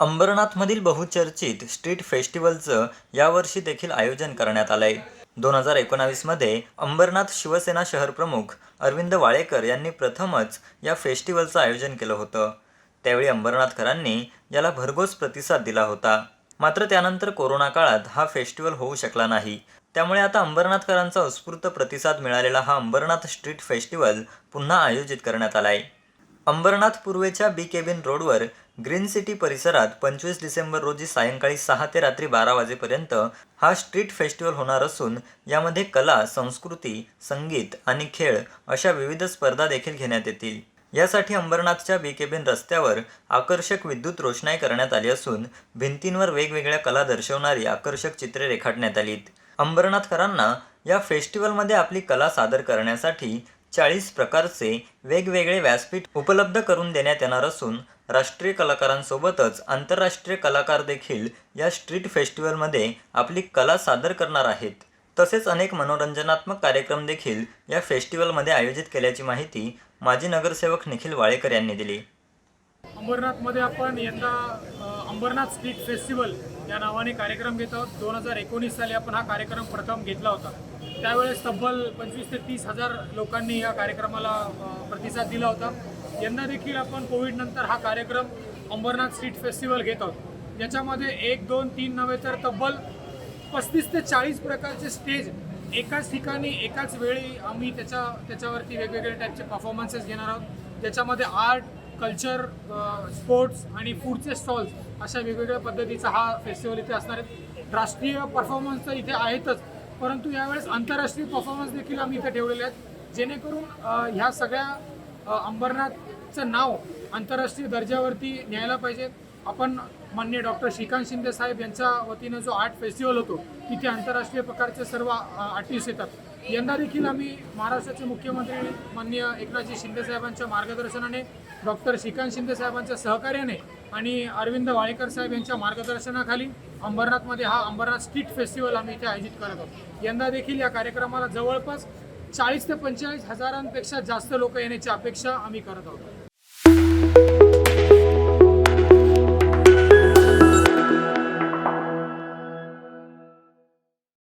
अंबरनाथमधील बहुचर्चित स्ट्रीट फेस्टिवलचं यावर्षी देखील आयोजन करण्यात आलंय. दोन हजार एकोणावीसमध्ये अंबरनाथ शिवसेना शहरप्रमुख अरविंद वाळेकर यांनी प्रथमच या फेस्टिवलचं आयोजन केलं होतं. त्यावेळी अंबरनाथकरांनी याला भरघोस प्रतिसाद दिला होता. मात्र त्यानंतर कोरोना काळात हा फेस्टिवल होऊ शकला नाही. त्यामुळे आता अंबरनाथकरांचा उत्स्फूर्त प्रतिसाद मिळालेला हा अंबरनाथ स्ट्रीट फेस्टिवल पुन्हा आयोजित करण्यात आला आहे अंबरनाथ पूर्वेच्या बी केबिन रोडवर ग्रीन सिटी परिसरात पंचवीस डिसेंबर रोजी सायंकाळी सहा ते रात्री बारा वाजेपर्यंत हा स्ट्रीट फेस्टिवल होणार असून यामध्ये कला संस्कृती संगीत आणि खेळ अशा विविध स्पर्धा देखील घेण्यात येतील. यासाठी अंबरनाथच्या बी केबिन रस्त्यावर आकर्षक विद्युत रोषणाई करण्यात आली असून भिंतींवर वेगवेगळ्या कला दर्शवणारी आकर्षक चित्रे रेखाटण्यात आलीत. अंबरनाथकरांना या फेस्टिवलमध्ये आपली कला सादर करण्यासाठी चाळीस प्रकारचे वेगवेगळे व्यासपीठ उपलब्ध करून देण्यात येणार असून राष्ट्रीय कलाकारांसोबतच आंतरराष्ट्रीय कलाकार देखील या स्ट्रीट फेस्टिवलमध्ये आपली कला सादर करणार आहेत. तसेच अनेक मनोरंजनात्मक कार्यक्रम देखील या फेस्टिवलमध्ये आयोजित केल्याची माहिती माजी नगरसेवक निखिल वाळेकर यांनी दिली. अंबरनाथमध्ये आपण यंदा अंबरनाथ स्ट्रीट फेस्टिवल या नावाने कार्यक्रम घेत आहोत. दोन हजार एकोणीस साली आपण हा कार्यक्रम प्रथम घेतला होता. त्यावेळेस तब्बल पंचवीस ते तीस हजार लोकांनी या कार्यक्रमाला प्रतिसाद दिला होता. यंदा देखील आपण कोविडनंतर हा कार्यक्रम अंबरनाथ स्ट्रीट फेस्टिवल घेत आहोत. याच्यामध्ये एक दोन तीन नव्हे तर तब्बल पस्तीस ते चाळीस प्रकारचे स्टेज एकाच ठिकाणी एकाच वेळी आम्ही त्याच्या त्याच्यावरती वेगवेगळे टाईपचे परफॉर्मन्सेस घेणार आहोत. ज्याच्यामध्ये आर्ट कल्चर स्पोर्ट्स आणि फूडचे स्टॉल्स अशा वेगवेगळ्या पद्धतीचा हा फेस्टिवल इथे असणार आहे. राष्ट्रीय परफॉर्मन्स तर इथे आहेतच परंतु यावेळेस आंतरराष्ट्रीय परफॉर्मन्स देखील आम्ही इथे ठेवलेले आहेत. जेणेकरून ह्या सगळ्या अंबरनाथचं नाव आंतरराष्ट्रीय दर्जावरती न्यायला पाहिजे. आपण माननीय डॉक्टर श्रीकांत शिंदे साहेब यांच्या वतीनं जो आर्ट फेस्टिवल होतो तिथे आंतरराष्ट्रीय प्रकारचे सर्व आर्टिस्ट येतात. यंदा देखील आम्ही महाराष्ट्राचे मुख्यमंत्री माननीय एकनाथजी शिंदे साहेबांच्या मार्गदर्शनाने डॉक्टर श्रीकांत शिंदे साहेबांच्या सहकार्याने आणि अरविंद वाळेकर साहेब यांच्या मार्गदर्शनाखाली अंबरनाथमध्ये हा अंबरनाथ स्ट्रीट फेस्टिवल आम्ही इथे आयोजित करत आहोत. यंदा देखील या कार्यक्रमाला जवळपास चाळीस ते पंचेचाळीस हजारांपेक्षा जास्त लोक येण्याची अपेक्षा आम्ही करत आहोत.